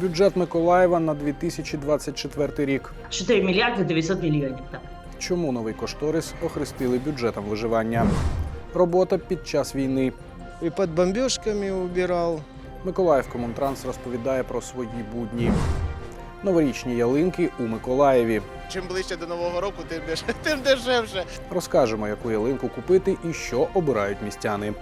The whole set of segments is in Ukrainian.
Бюджет Миколаєва на 2024 рік. 4 мільярди 900 мільйонів. Так. Чому новий кошторис охрестили бюджетом виживання? Робота під час війни. И под бомбежками убирал. Миколаїв Комунтранс розповідає про свої будні. Новорічні ялинки у Миколаєві. Чим ближче до Нового року, тим, деш... тим дешевше. Розкажемо, яку ялинку купити і що обирають містяни.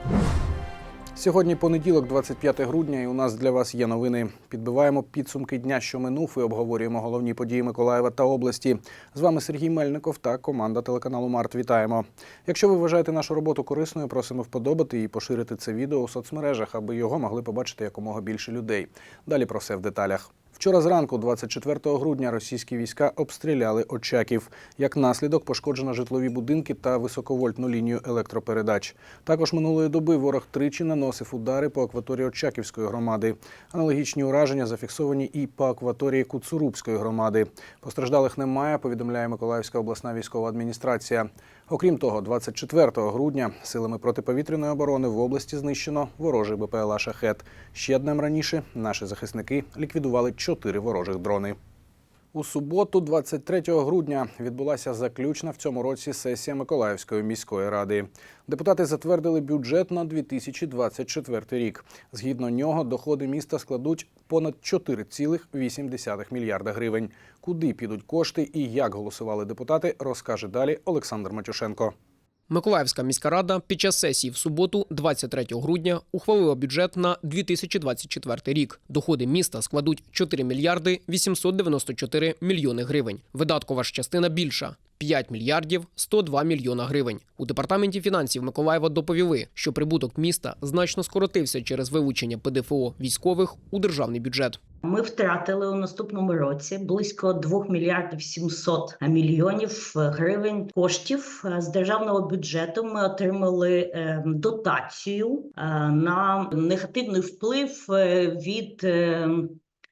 Сьогодні понеділок, 25 грудня, і у нас для вас є новини. Підбиваємо підсумки дня, що минув, і обговорюємо головні події Миколаєва та області. З вами Сергій Мельников та команда телеканалу Март. Вітаємо. Якщо ви вважаєте нашу роботу корисною, просимо вподобати і поширити це відео у соцмережах, аби його могли побачити якомога більше людей. Далі про все в деталях. Вчора зранку, 24 грудня, російські війська обстріляли Очаків. Як наслідок пошкоджено житлові будинки та високовольтну лінію електропередач. Також минулої доби ворог тричі наносив удари по акваторії Очаківської громади. Аналогічні ураження зафіксовані і по акваторії Куцурубської громади. Постраждалих немає, повідомляє Миколаївська обласна військова адміністрація. Окрім того, 24 грудня силами протиповітряної оборони в області знищено ворожий БПЛА «Шахет». Ще днем раніше наші захисники ліквідували чотири ворожих дрони. У суботу, 23 грудня, відбулася заключна в цьому році сесія Миколаївської міської ради. Депутати затвердили бюджет на 2024 рік. Згідно нього, доходи міста складуть понад 4,8 мільярда гривень. Куди підуть кошти і як голосували депутати, розкаже далі Олександр Матюшенко. Миколаївська міська рада під час сесії в суботу, 23 грудня, ухвалила бюджет на 2024 рік. Доходи міста складуть 4 мільярди 894 мільйони гривень. Видаткова ж частина більша. 5 мільярдів 102 мільйона гривень. У департаменті фінансів Миколаєва доповіли, що прибуток міста значно скоротився через вилучення ПДФО військових у державний бюджет. Ми втратили у наступному році близько 2 мільярдів 700 мільйонів гривень коштів Е, з державного бюджету. Ми отримали е, дотацію е, на негативний вплив е, від е, е,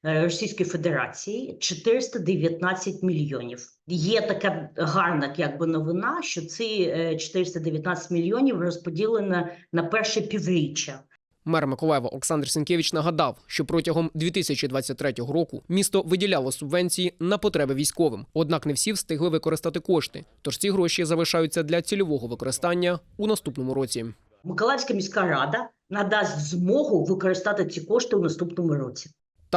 Російської Федерації 419 мільйонів. Є така гарна якби новина, що ці е, 419 мільйонів розподілено на перше півріччя. Мер Миколаєва Олександр Сенкевич нагадав, що протягом 2023 року місто виділяло субвенції на потреби військовим. Однак не всі встигли використати кошти. Тож ці гроші залишаються для цільового використання у наступному році. Миколаївська міська рада надасть змогу використати ці кошти у наступному році.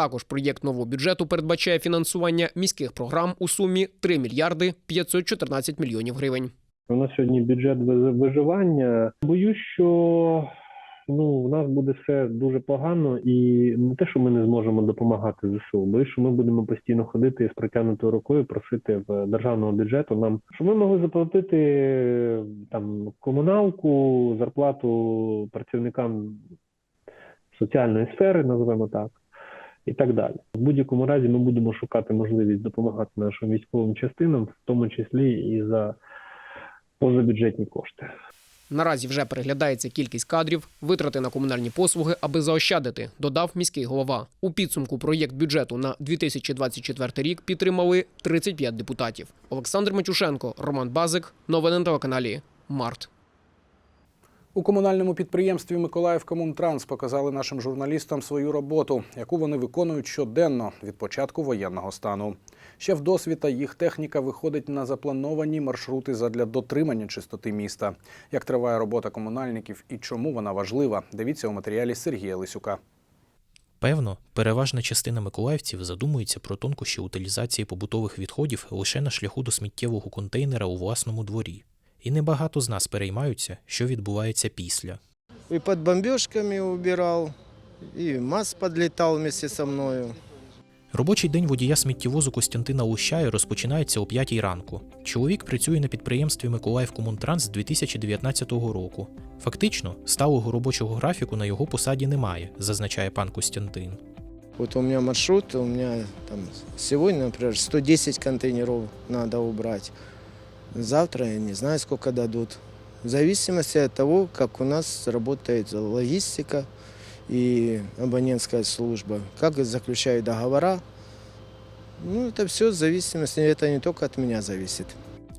Також проєкт нового бюджету передбачає фінансування міських програм у сумі 3 мільярди 514 мільйонів гривень. У нас сьогодні бюджет виживання. Боюсь, що ну у нас буде все дуже погано, і не те, що ми не зможемо допомагати ЗСУ, боюсь, що ми будемо постійно ходити з протягнутою рукою, просити в державного бюджету нам, щоб ми могли заплатити там комуналку, зарплату працівникам соціальної сфери, називаємо так. І так далі. В будь-якому разі ми будемо шукати можливість допомагати нашим військовим частинам, в тому числі і за позабюджетні кошти. Наразі вже переглядається кількість кадрів, витрати на комунальні послуги, аби заощадити, додав міський голова. У підсумку проєкт бюджету на 2024 рік підтримали 35 депутатів. Олександр Матюшенко, Роман Базик. Новини на телеканалі Март. У комунальному підприємстві Миколаїв Комунтранс показали нашим журналістам свою роботу, яку вони виконують щоденно від початку воєнного стану. Ще в досвіта їх техніка виходить на заплановані маршрути задля дотримання чистоти міста. Як триває робота комунальників і чому вона важлива, дивіться у матеріалі Сергія Лисюка. Певно, переважна частина миколаївців задумується про тонкощі утилізації побутових відходів лише на шляху до сміттєвого контейнера у власному дворі. І небагато з нас переймаються, що відбувається після. И под бомбежками убирал. И МАЗ подлетал вместе со мною. Робочий день водія сміттєвозу Костянтина Лущая розпочинається о 5 ранку. Чоловік працює на підприємстві Миколаїв Комунтранс з 2019 року. Фактично, сталого робочого графіку на його посаді немає, зазначає пан Костянтин. Вот у меня маршрут, у меня там сегодня, например, 110 контейнеров надо убрать. Завтра я не знаю, сколько дадут. В зависимости от того, как у нас работает логистика и абонентская служба, как заключают договора. Ну, это все в зависимости, это не только от меня зависит.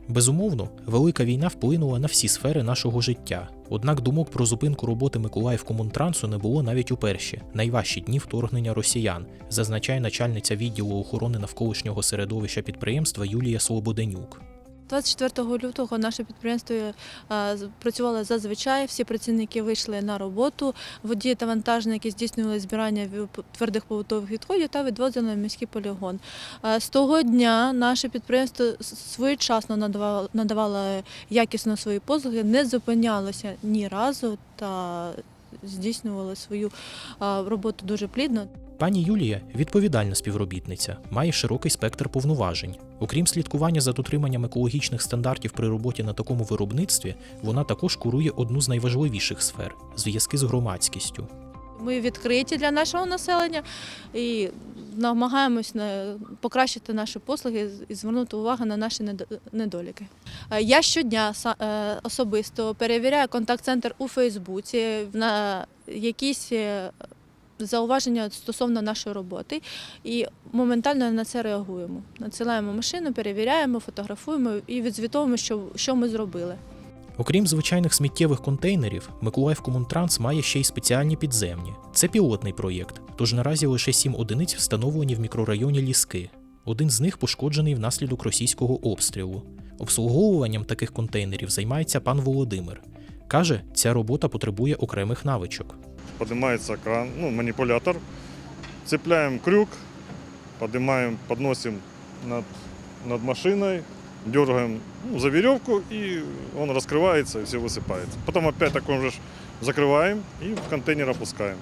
Безумовно, велика війна вплинула на всі сфери нашого життя. Однак думок про зупинку роботи Миколаївкомунтрансу не було навіть у перші найважчі дні вторгнення росіян, зазначає начальниця відділу охорони навколишнього середовища підприємства Юлія Слободенюк. 24 лютого наше підприємство е, працювало зазвичай. Всі працівники вийшли на роботу. Водії та вантажники здійснювали збирання твердих побутових відходів та відвозили на міський полігон. Е, З того дня наше підприємство своєчасно надавало, якісно свої послуги, не зупинялося ні разу та здійснювало свою е, роботу дуже плідно. Пані Юлія відповідальна співробітниця, має широкий спектр повноважень. Окрім слідкування за дотриманням екологічних стандартів при роботі на такому виробництві, вона також курує одну з найважливіших сфер зв'язки з громадськістю. Ми відкриті для нашого населення і намагаємось покращити наші послуги і звернути увагу на наші недоліки. Е, Я щодня е, особисто перевіряю контакт-центр у Фейсбуці на якісь е, зауваження стосовно нашої роботи і моментально на це реагуємо. Надсилаємо машину, перевіряємо, фотографуємо і відзвітовуємо, що, що ми зробили. Окрім звичайних сміттєвих контейнерів, Миколаївкомунтранс має ще й спеціальні підземні. Це пілотний проєкт, тож наразі лише сім одиниць встановлені в мікрорайоні Ліски. Один з них пошкоджений внаслідок російського обстрілу. Обслуговуванням таких контейнерів займається пан Володимир. Каже, ця робота потребує окремих навичок поднимается кран, ну, манипулятор, цепляем крюк, поднимаем, подносим над, над машиной, дергаем ну, за веревку, и он раскрывается, и все высыпается. Потом опять такой же ж закрываем и в контейнер опускаем.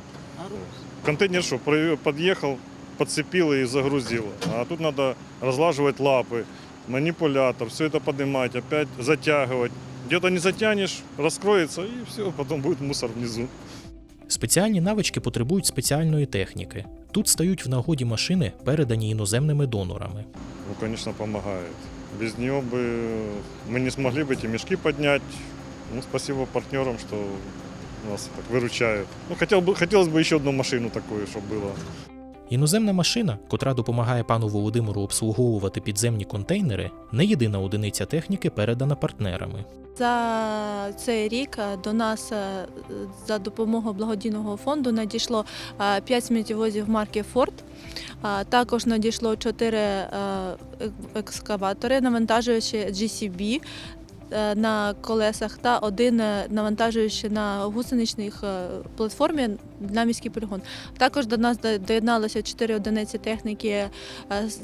Контейнер что, при- подъехал, подцепил и загрузил. А тут надо разлаживать лапы, манипулятор, все это поднимать, опять затягивать. Где-то не затянешь, раскроется, и все, потом будет мусор внизу. Спеціальні навички потребують спеціальної техніки. Тут стають в нагоді машини, передані іноземними донорами. Ну, конечно, помогает. Без нее бы мы не смогли бы эти мешки поднять. Ну, спасибо партнерам, что нас так выручают. Ну, хотел бы, хотелось бы еще одну машину такую, чтобы было. Іноземна машина, котра допомагає пану Володимиру обслуговувати підземні контейнери, не єдина одиниця техніки, передана партнерами. За цей рік е, до нас е, за допомогою благодійного фонду надійшло 5 сміттєвозів марки. А Також надійшло 4 екскаватори, навантажуючи GCB е, на колесах та один е, навантажуючи на гусеничних е, платформі на міський полігон. Також до нас до- доєдналося 4 одиниці техніки е,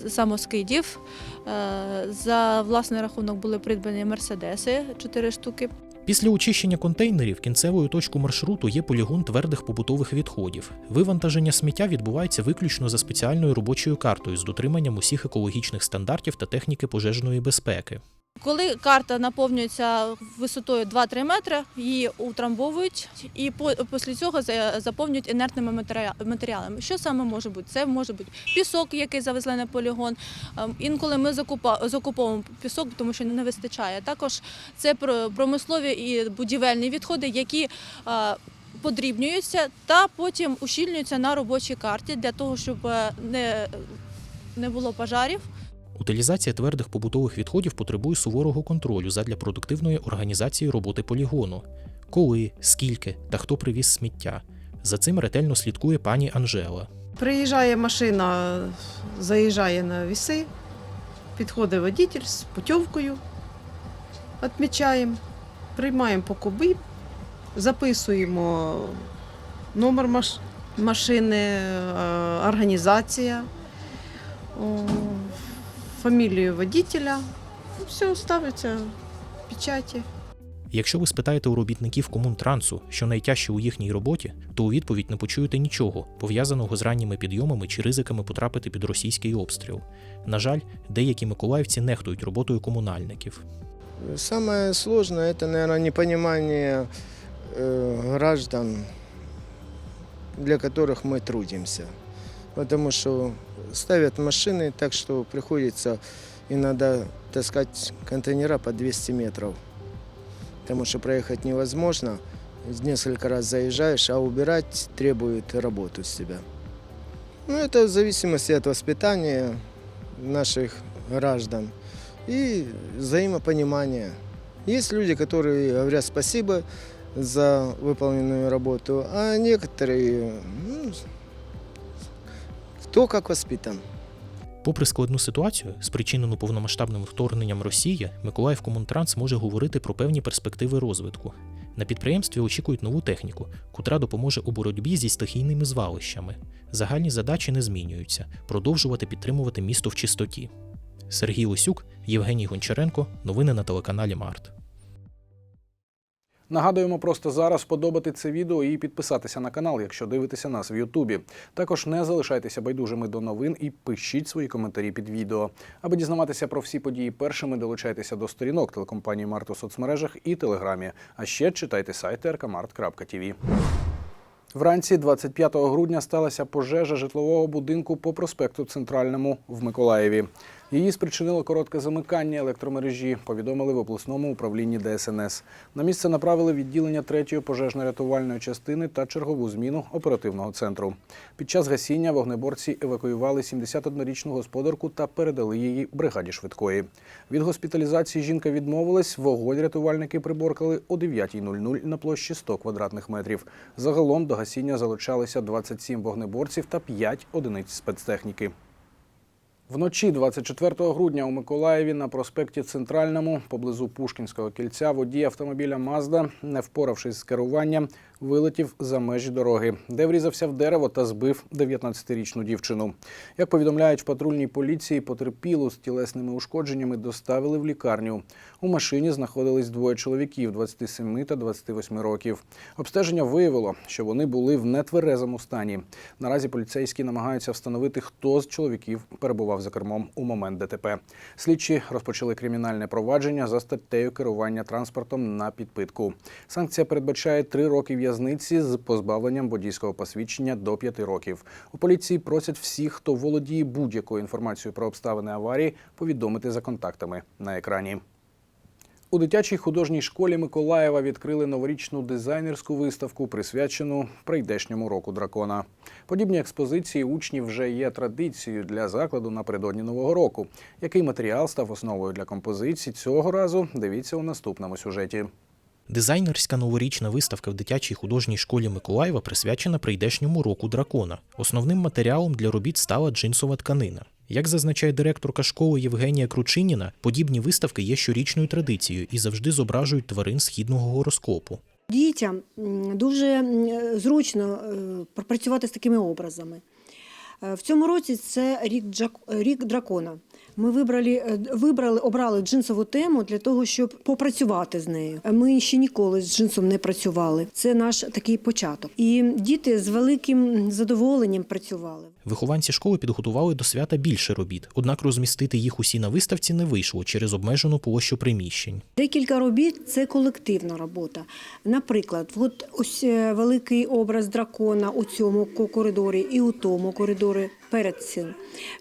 самоскидів. Е, За власний рахунок були придбані мерседеси 4 штуки. Після очищення контейнерів кінцевою точкою маршруту є полігон твердих побутових відходів. Вивантаження сміття відбувається виключно за спеціальною робочою картою з дотриманням усіх екологічних стандартів та техніки пожежної безпеки. Коли карта наповнюється висотою 2-3 метри, її утрамбовують і після цього за- заповнюють інертними матеріалами. Що саме може бути? Це може бути пісок, який завезли на полігон. Ем, Інколи ми закуповуємо пісок, тому що не вистачає. Також це про- промислові і будівельні відходи, які е, подрібнюються та потім ущільнюються на робочій карті для того, щоб е, не було пожарів. Утилізація твердих побутових відходів потребує суворого контролю задля продуктивної організації роботи полігону. Коли, скільки та хто привіз сміття. За цим ретельно слідкує пані Анжела. Приїжджає машина, заїжджає на віси, підходить водитель з путівкою, відмічаємо, приймаємо по куби, записуємо номер машини, е, організація, фамілію водителя. Ну, Все ставиться в печаті. Якщо ви спитаєте у робітників комунтрансу, що найтяжче у їхній роботі, то у відповідь не почуєте нічого, пов'язаного з ранніми підйомами чи ризиками потрапити під російський обстріл. На жаль, деякі миколаївці нехтують роботою комунальників. Самое сложное это, наверное, непонимание э, граждан, для которых мы трудимся. Потому что ставят машины так, что приходится иногда таскать контейнера по 200 метров. Потому что проехать невозможно. Несколько раз заезжаешь, а убирать требует работу с себя. Ну, это в зависимости от воспитания наших граждан и взаимопонимания. Есть люди, которые говорят спасибо, за выполненную работу, а некоторые, ну, кто как воспитан. Попри складну ситуацію, спричинену повномасштабним вторгненням Росії, Миколаїв Комунтранс може говорити про певні перспективи розвитку. На підприємстві очікують нову техніку, котра допоможе у боротьбі зі стихійними звалищами. Загальні задачі не змінюються продовжувати підтримувати місто в чистоті. Сергій Лосюк, Євгеній Гончаренко. Новини на телеканалі Март. Нагадуємо просто зараз подобати це відео і підписатися на канал, якщо дивитеся нас в Ютубі. Також не залишайтеся байдужими до новин і пишіть свої коментарі під відео. Аби дізнаватися про всі події першими, долучайтеся до сторінок телекомпанії Март у соцмережах і Телеграмі. А ще читайте сайти rkmart.tv. Вранці 25 грудня сталася пожежа житлового будинку по проспекту Центральному в Миколаєві. Її спричинило коротке замикання електромережі, повідомили в обласному управлінні ДСНС. На місце направили відділення 3-ї пожежно-рятувальної частини та чергову зміну оперативного центру. Під час гасіння вогнеборці евакуювали 71-річну господарку та передали її бригаді швидкої. Від госпіталізації жінка відмовилась. Вогонь рятувальники приборкали о 9.00 на площі 100 квадратних метрів. Загалом до гасіння залучалися 27 вогнеборців та 5 одиниць спецтехніки. Вночі 24 грудня у Миколаєві на проспекті Центральному, поблизу Пушкінського кільця, водій автомобіля Мазда, не впоравшись з керуванням, вилетів за межі дороги, де врізався в дерево та збив 19-річну дівчину. Як повідомляють в патрульній поліції, потерпілу з тілесними ушкодженнями доставили в лікарню. У машині знаходились двоє чоловіків 27 та 28 років. Обстеження виявило, що вони були в нетверезому стані. Наразі поліцейські намагаються встановити, хто з чоловіків перебував за кермом у момент ДТП. Слідчі розпочали кримінальне провадження за статтею керування транспортом на підпитку. Санкція передбачає три роки в'язниці з позбавленням водійського посвідчення до п'яти років. У поліції просять всіх, хто володіє будь-якою інформацією про обставини аварії, повідомити за контактами на екрані. У дитячій художній школі Миколаєва відкрили новорічну дизайнерську виставку, присвячену прийдешньому року дракона. Подібні експозиції учнів вже є традицією для закладу напередодні нового року. Який матеріал став основою для композицій цього разу? Дивіться у наступному сюжеті. Дизайнерська новорічна виставка в дитячій художній школі Миколаєва присвячена прийдешньому року дракона. Основним матеріалом для робіт стала джинсова тканина. Як зазначає директорка школи Євгенія Кручиніна, подібні виставки є щорічною традицією і завжди зображують тварин східного гороскопу. Дітям дуже зручно е, пропрацювати з такими образами. Е, В цьому році це рік, рік дракона. Ми вибрали, е, вибрали, обрали джинсову тему для того, щоб попрацювати з нею. Ми ще ніколи з джинсом не працювали. Це наш такий початок. І діти з великим задоволенням працювали. Вихованці школи підготували до свята більше робіт, однак розмістити їх усі на виставці не вийшло через обмежену площу приміщень. Декілька робіт це колективна робота. Наприклад, от ось е, великий образ дракона у цьому ко- коридорі і у тому коридорі перед цим.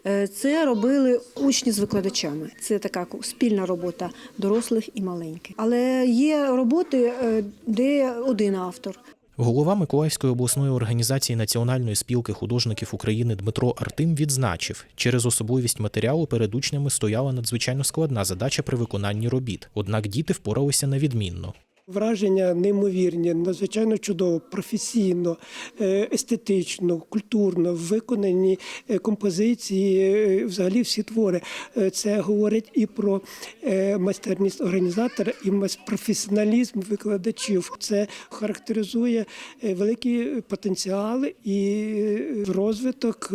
Е, Це робили учні з викладачами. Це така спільна робота дорослих і маленьких. Але є роботи, е, де один автор. Голова Миколаївської обласної організації Національної спілки художників України Дмитро Артим відзначив, через особливість матеріалу перед учнями стояла надзвичайно складна задача при виконанні робіт. Однак діти впоралися на відмінно. Враження неймовірні, надзвичайно чудово, професійно, е, естетично, культурно виконані е, композиції, е, взагалі всі твори. Це говорить і про майстерність організатора, і професіоналізм викладачів. Це характеризує великі потенціали і розвиток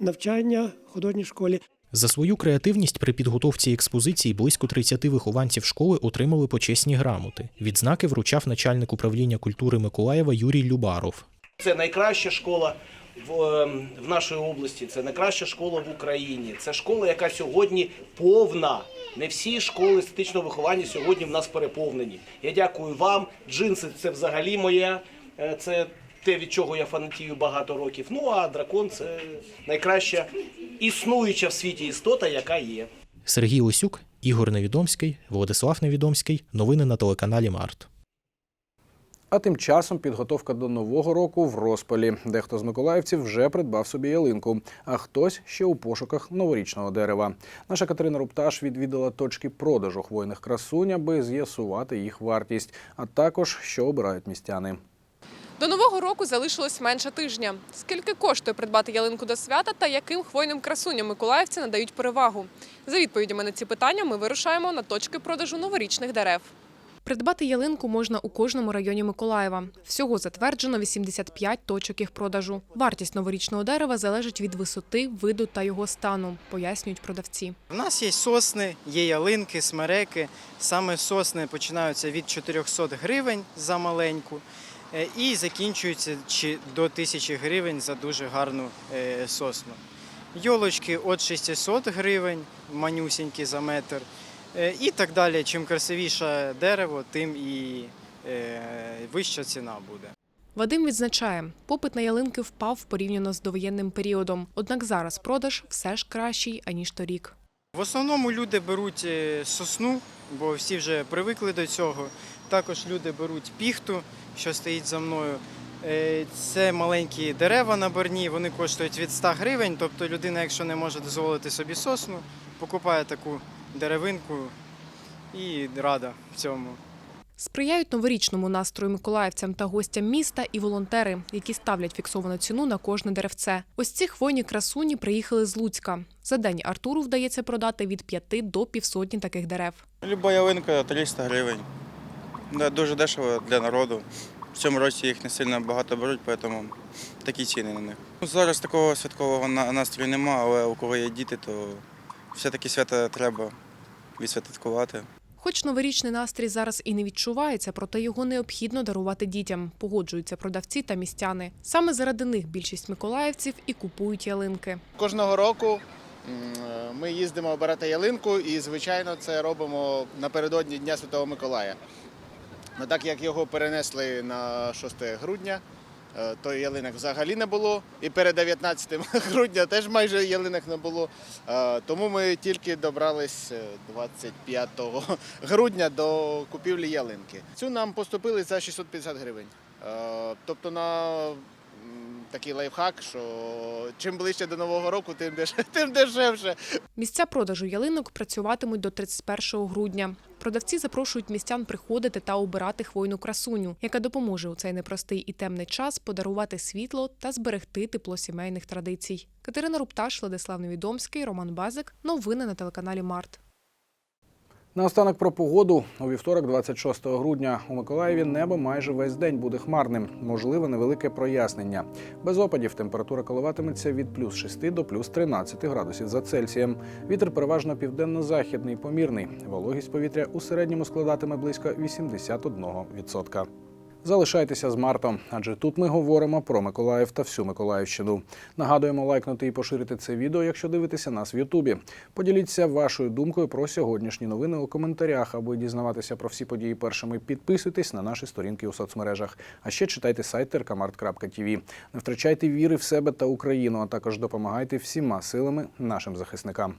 навчання в художній школі. За свою креативність при підготовці експозиції близько 30 вихованців школи отримали почесні грамоти. Відзнаки вручав начальник управління культури Миколаєва Юрій Любаров. Це найкраща школа в, ем, в нашій області, це найкраща школа в Україні. Це школа, яка сьогодні повна. Не всі школи естетичного виховання сьогодні в нас переповнені. Я дякую вам. Джинси це взагалі моє. Е, Це те, від чого я фанатію багато років. Ну а дракон це найкраща існуюча в світі істота, яка є. Сергій Лисюк, Ігор Невідомський, Владислав Невідомський. Новини на телеканалі Март. А тим часом підготовка до нового року в розпалі. Дехто з миколаївців вже придбав собі ялинку, а хтось ще у пошуках новорічного дерева. Наша Катерина Рупташ відвідала точки продажу хвойних красунь, аби з'ясувати їх вартість, а також що обирають містяни. До нового року залишилось менше тижня. Скільки коштує придбати ялинку до свята та яким хвойним красуням миколаївці надають перевагу? За відповідями на ці питання ми вирушаємо на точки продажу новорічних дерев. Придбати ялинку можна у кожному районі Миколаєва. Всього затверджено 85 точок їх продажу. Вартість новорічного дерева залежить від висоти, виду та його стану, пояснюють продавці. У нас є сосни, є ялинки, смереки. Саме сосни починаються від 400 гривень за маленьку і закінчуються чи до 1000 гривень за дуже гарну е, сосну. Йолочки від 600 гривень, манюсінькі за метр. е, І так далі. Чим красивіше дерево, тим і е, вища ціна буде. Вадим відзначає, попит на ялинки впав порівняно з довоєнним періодом. Однак зараз продаж все ж кращий аніж торік. В основному люди беруть е, сосну, бо всі вже привикли до цього. Також люди беруть піхту, що стоїть за мною. Е, Це маленькі дерева наборні, вони коштують від 100 гривень. Тобто людина, якщо не може дозволити собі сосну, покупає таку деревинку і рада в цьому. Сприяють новорічному настрою миколаївцям та гостям міста і волонтери, які ставлять фіксовану ціну на кожне деревце. Ось ці хвойні красуні приїхали з Луцька. За день Артуру вдається продати від п'яти до півсотні таких дерев. Люба ялинка 300 гривень. Да, дуже дешево для народу. В цьому році їх не сильно багато беруть, тому такі ціни на них. Ну, Зараз такого святкового на- настрою нема, але у кого є діти, то все-таки свята треба відсвяткувати. Хоч новорічний настрій зараз і не відчувається, проте його необхідно дарувати дітям. Погоджуються продавці та містяни. Саме заради них більшість миколаївців і купують ялинки. Кожного року ми їздимо обирати ялинку і, звичайно, це робимо напередодні Дня Святого Миколая. Ну, так як його перенесли на 6 грудня, е, то ялинок взагалі не було. І перед 19 грудня теж майже ялинок не було. Е, Тому ми тільки добрались е, 25 грудня до купівлі ялинки. Цю нам поступили за 650 гривень. Е, Тобто на такий лайфхак, що чим ближче до Нового року, тим дешевше. Тим дешевше. Місця продажу ялинок працюватимуть до 31 грудня. Продавці запрошують містян приходити та обирати хвойну красуню, яка допоможе у цей непростий і темний час подарувати світло та зберегти тепло сімейних традицій. Катерина Рупташ, Владислав Невідомський, Роман Базик. Новини на телеканалі Март. Наостанок про погоду. У вівторок, 26 грудня, у Миколаєві небо майже весь день буде хмарним. Можливе невелике прояснення. Без опадів температура коливатиметься від плюс 6 до плюс 13 градусів за Цельсієм. Вітер переважно південно-західний, помірний. Вологість повітря у середньому складатиме близько 81%. Залишайтеся з Мартом, адже тут ми говоримо про Миколаїв та всю Миколаївщину. Нагадуємо лайкнути і поширити це відео, якщо дивитеся нас в Ютубі. Поділіться вашою думкою про сьогоднішні новини у коментарях, аби дізнаватися про всі події першими. Підписуйтесь на наші сторінки у соцмережах. А ще читайте сайт rkmart.tv. Не втрачайте віри в себе та Україну, а також допомагайте всіма силами нашим захисникам.